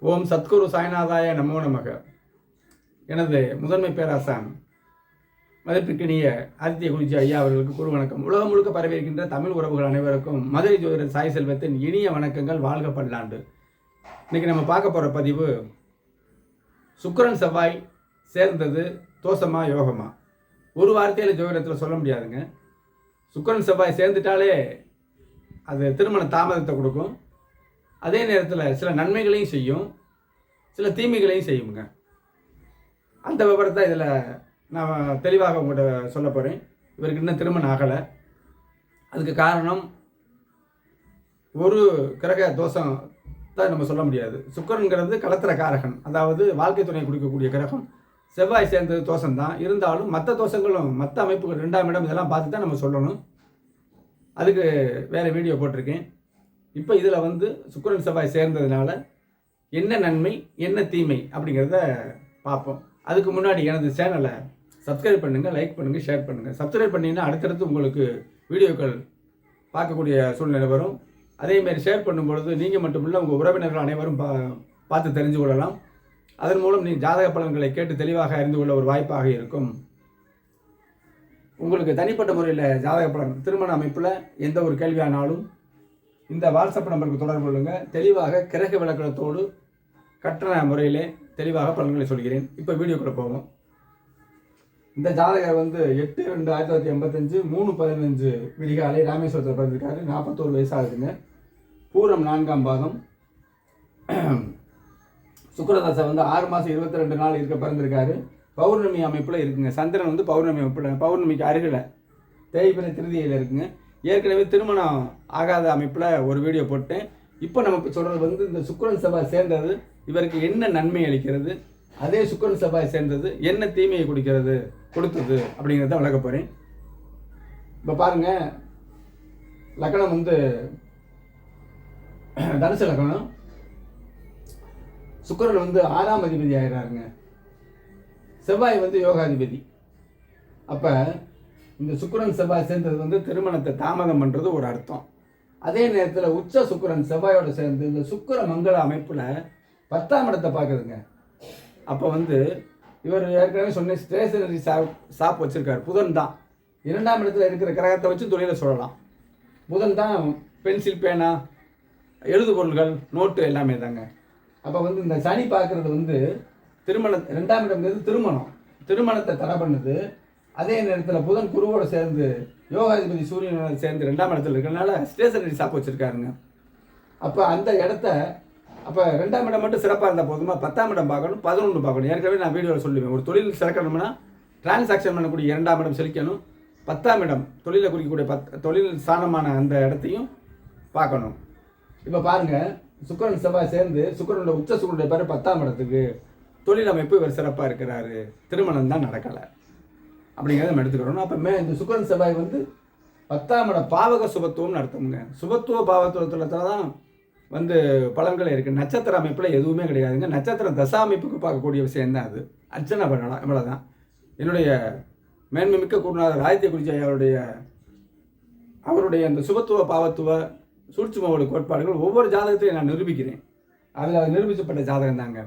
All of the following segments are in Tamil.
ஓம் சத்குரு சாய்நாதாய நமோ நமக. எனது முதன்மை பேராசான் மதிப்பிற்கினிய ஆதித்ய குருஜி ஐயா அவர்களுக்கு குரு வணக்கம். உலகம் முழுக்க பரவியிருக்கின்ற தமிழ் உறவுகள் அனைவருக்கும் மதுரை ஜோதிடர் சாய் செல்வத்தின் இனிய வணக்கங்கள் வாழ்க பல்லாண்டு. இன்னைக்கு நம்ம பார்க்க போகிற பதிவு சுக்கரன் செவ்வாய் சேர்ந்தது தோஷமா யோகமா? ஒரு வார்த்தையில் ஜோதிடத்தில் சொல்ல முடியாதுங்க. சுக்கரன் செவ்வாய் சேர்ந்துட்டாலே அது திருமண தாமதத்தை கொடுக்கும். அதே நேரத்தில் சில நன்மைகளையும் செய்யும் சில தீமைகளையும் செய்யுங்க. அந்த விவரத்தை இதில் நான் தெளிவாக உங்கள்கிட்ட சொல்ல போகிறேன் இவருக்கு இன்னும் திருமணம் ஆகலை. அதுக்கு காரணம் ஒரு கிரக தோஷம் தான் நம்ம சொல்ல முடியாது. சுக்கரன்கிறது கலத்திர காரகன் அதாவது வாழ்க்கை துணை கொடுக்கக்கூடிய கிரகம். செவ்வாய் சேர்ந்தது தோஷம் தான். இருந்தாலும் மற்ற தோஷங்களும் மற்ற அமைப்புகள் ரெண்டாம் இடம் இதெல்லாம் பார்த்து தான் நம்ம சொல்லணும். அதுக்கு வேறு வீடியோ போட்டிருக்கேன். இப்போ இதில் வந்து சுக்கரன் செவ்வாய் சேர்ந்ததுனால என்ன நன்மை என்ன தீமை அப்படிங்கிறத பார்ப்போம். அதுக்கு முன்னாடி எனது சேனலை சப்ஸ்கிரைப் பண்ணுங்கள் லைக் பண்ணுங்கள் ஷேர் பண்ணுங்கள் சப்ஸ்கிரைப் பண்ணிங்கன்னா அடுத்தடுத்து உங்களுக்கு வீடியோக்கள் பார்க்கக்கூடிய சூழ்நிலை வரும். அதேமாரி ஷேர் பண்ணும்பொழுது நீங்கள் மட்டுமில்லை உங்கள் உறவினர்கள் அனைவரும் பா பார்த்து தெரிஞ்சு கொள்ளலாம். அதன் மூலம் நீங்கள் ஜாதக பலன்களை கேட்டு தெளிவாக அறிந்து கொள்ள ஒரு வாய்ப்பாக இருக்கும். உங்களுக்கு தனிப்பட்ட முறையில் ஜாதக பலன் திருமண அமைப்பில் எந்த ஒரு கேள்வியானாலும் இந்த வாட்ஸ்அப் நம்பருக்கு தொடர்பு கொள்ளுங்கள் தெளிவாக கிரக விளக்கணத்தோடு கட்டண முறையிலே தெளிவாக பலன்களை சொல்கிறேன். இப்போ வீடியோக்குள்ளே போவோம். இந்த ஜாதகர் வந்து எட்டு ரெண்டு ஆயிரத்தி தொள்ளாயிரத்தி எண்பத்தஞ்சு மூணு பதினஞ்சு விடிகாலை ராமேஸ்வரத்தில் பிறந்திருக்காரு. நாற்பத்தோரு வயசாகுதுங்க. பூரம் நான்காம் பாதம். சுக்கரதாசை வந்து ஆறு மாதம் இருபத்தி ரெண்டு நாள் இருக்க பிறந்திருக்காரு. பௌர்ணமி அமைப்பில் இருக்குங்க. சந்திரன் வந்து பௌர்ணமி அமைப்பில் பௌர்ணமிக்கு அருகில். தேய்பிரை திருதியில் இருக்குங்க. ஏற்கனவே திருமணம் ஆகாத அமைப்பில் ஒரு வீடியோ போட்டேன். இப்போ நம்ம சொல்கிறது வந்து இந்த சுக்கரன் செவ்வாய் சேர்ந்தது இவருக்கு என்ன நன்மை அளிக்கிறது அதே சுக்கரன் செவ்வாய் சேர்ந்தது என்ன தீமையை கொடுக்கிறது கொடுத்தது அப்படிங்கிறத விளக்க போகிறேன் இப்போ பாருங்க லக்கணம் வந்து தனுசு லக்கணம். சுக்கரன் வந்து ஆறாம் அதிபதி ஆகிறாருங்க செவ்வாய் வந்து யோகாதிபதி. அப்போ இந்த சுக்கரன் செவ்வாய் சேர்ந்தது வந்து திருமணத்தை தாமதம் பண்ணுறது ஒரு அர்த்தம். அதே நேரத்தில் உச்ச சுக்கரன் செவ்வாயோட சேர்ந்து இந்த சுக்கர மங்கள அமைப்பில் பத்தாம் இடத்தை பார்க்குதுங்க. அப்போ வந்து இவர் ஏற்கனவே சொன்ன ஸ்டேஷனரி ஷாப் ஷாப் வச்சுருக்காரு. புதன் தான். இரண்டாம் இடத்துல இருக்கிற கிரகத்தை வச்சு தொழிலை சொல்லலாம். புதன் தான் பென்சில் பேனா எழுது பொருள்கள் நோட்டு எல்லாமே தாங்க. அப்போ வந்து இந்த சனி பார்க்குறது வந்து திருமண ரெண்டாம் இடம்ங்கிறது திருமணம். திருமணத்தை தடை பண்ணுது. அதே நேரத்தில் புதன் குருவோட சேர்ந்து யோகாதிபதி சூரியனோட சேர்ந்து ரெண்டாம் இடத்துல இருக்கிறனால ஸ்டேஷனரி ஷாப் வச்சுருக்காருங்க. அப்போ அந்த இடத்த அப்போ ரெண்டாம் இடம் மட்டும் சிறப்பாக இருந்தால் போதுமா? பத்தாம் இடம் பார்க்கணும் பதினொன்று பார்க்கணும். ஏற்கனவே நான் வீடியோவில் சொல்லுவேன் ஒரு தொழில் சிறக்கணும்னா டிரான்சாக்ஷன் பண்ணக்கூடிய இரண்டாம் இடம் செழிக்கணும் பத்தாம் இடம் தொழிலை குறிக்கக்கூடிய பத் தொழில் ஸ்தானமான அந்த இடத்தையும் பார்க்கணும். இப்போ பாருங்கள் சுக்கரன் செவ்வாய் சேர்ந்து சுக்கரனோட உச்ச சுக்கரனுடைய பேர் பத்தாம் இடத்துக்கு. தொழில் அமைப்பு இவர் சிறப்பாக இருக்கிறாரு. திருமணம் தான் நடக்கலை. அப்படிங்கிறத நம்ம எடுத்துக்கிறோம். அப்போ மே இந்த சுக்கரன் செவ்வாய் வந்து பத்தாம் இட பாவக சுபத்துவம்னு அர்த்தமுங்க. சுபத்துவ பாவத்துவத்தில் தான் வந்து பலன்கள் இருக்குது நட்சத்திர அமைப்பில் எதுவுமே கிடையாதுங்க. நட்சத்திர தசா அமைப்புக்கு பார்க்கக்கூடிய விஷயம் தான் அது. அர்ச்சனை பண்ணலாம் இவ்வளோதான் என்னுடைய மேன்மை மிக்க குருநாதர் ஆதித்ய குறிச்சி அவருடைய அவருடைய அந்த சுபத்துவ பாவத்துவ சூட்சுமோட கோட்பாடுகள் ஒவ்வொரு ஜாதகத்தையும் நான் நிரூபிக்கிறேன். அதில் அது நிரூபிக்கப்பட்ட ஜாதகம் தாங்க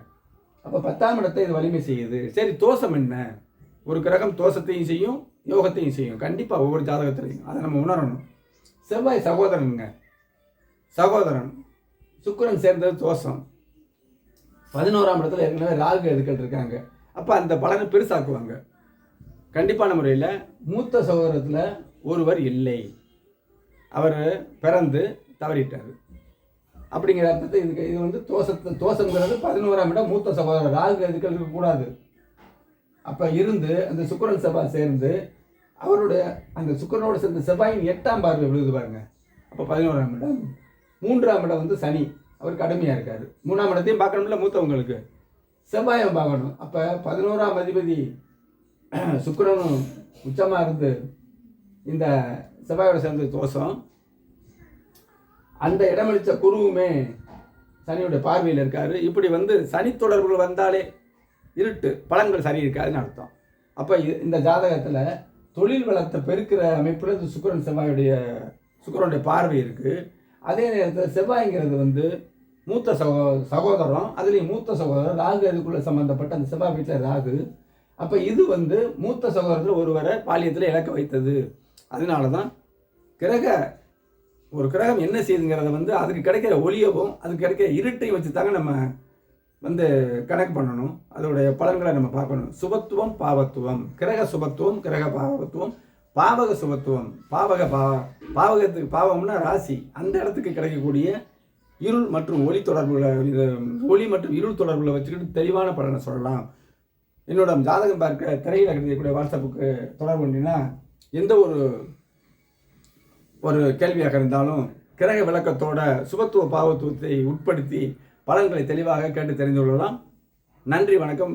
அப்போ பத்தாம் இடத்தை இது வலிமை செய்யுது. சரி தோஷம் என்ன? ஒரு கிரகம் தோஷத்தையும் செய்யும் யோகத்தையும் செய்யும். கண்டிப்பாக ஒவ்வொரு ஜாதகத்திலையும். அதை நம்ம உணரணும். செவ்வாய் சகோதரனுங்க. சகோதரன். சுக்கிரன் சேர்ந்தது தோஷம். பதினோராம் இடத்துல ஏற்கனவே ராகு எதுக்கள் இருக்காங்க. அப்போ அந்த பலனை பெருசாக்குவாங்க. கண்டிப்பான முறையில் மூத்த சகோதரத்தில் ஒருவர் இல்லை. அவர் பிறந்து தவறிட்டார். அப்படிங்கிற அர்த்தத்தை இதுக்கு இது வந்து தோஷத்தை தோஷங்கிறது பதினோராம் இடம் மூத்த சகோதரர். ராகு எதுக்கள் இருக்கக்கூடாது. அப்போ இருந்து அந்த சுக்கரன் செவ்வாய் சேர்ந்து அவருடைய அந்த சுக்கரனோடு சேர்ந்த செவ்வாயின் எட்டாம் பார்வை விழுது பாருங்க. அப்போ பதினோராம் இடம். மூன்றாம் இடம் வந்து சனி. அவர் கடுமையாக இருக்கார். மூணாம் இடத்தையும் பார்க்கணும்ல மூத்தவங்களுக்கு? செவ்வாயம் பார்க்கணும். அப்போ பதினோராம் அதிபதி சுக்கரனும் உச்சமாக இருந்து இந்த செவ்வாயோட சேர்ந்து தோஷம். அந்த இடமளித்த குருவுமே சனியுடைய பார்வையில் இருக்கார். இப்படி வந்து சனி தொடர்புகள் வந்தாலே இருட்டு பலன்கள் சரி இருக்காதுன்னு அர்த்தம். அப்போ இந்த ஜாதகத்தில் தொழில் வளத்தை பெருக்கிற அமைப்பில் இந்த சுக்கரன் செவ்வாயுடைய சுக்கரனுடைய பார்வை இருக்குது அதே நேரத்தில் செவ்வாய்ங்கிறது வந்து மூத்த சகோ சகோதரம் அதுலேயும் மூத்த சகோதரர் ராகு இதுக்குள்ளே சம்மந்தப்பட்ட அந்த செவ்வாய் வீட்டில் ராகு. அப்போ இது வந்து மூத்த சகோதரத்தில் ஒருவரை பாலியத்தில் இழக்க வைத்தது. அதனால தான் கிரக ஒரு கிரகம் என்ன செய்யுதுங்கிறத வந்து அதுக்கு கிடைக்கிற ஒளியவும் அதுக்கு கிடைக்கிற இருட்டையும் வச்சு தாங்க நம்ம வந்து கணக்கு பண்ணணும். அதோடைய பலன்களை நம்ம பார்க்கணும். சுபத்துவம் பாவத்துவம். கிரக சுபத்துவம் கிரக பாவத்துவம் பாவக சுபத்துவம். பாவக பா பாவகத்துக்கு பாவம்னா ராசி. அந்த இடத்துக்கு கிடைக்கக்கூடிய இருள் மற்றும் ஒளி தொடர்புகளை ஒளி மற்றும் இருள் தொடர்புகளை வச்சுக்கிட்டு தெளிவான பலனை சொல்லலாம். என்னோட ஜாதகம் பார்க்க திரையில் கிடைக்கக்கூடிய வாட்ஸ்அப்புக்கு தொடர்பு பண்ணினா எந்த ஒரு ஒரு கேள்வியாக இருந்தாலும் கிரக விளக்கத்தோட சுபத்துவ பாவத்துவத்தை உட்படுத்தி பலன்களை தெளிவாக கேட்டு தெரிந்து கொள்ளலாம். நன்றி வணக்கம்.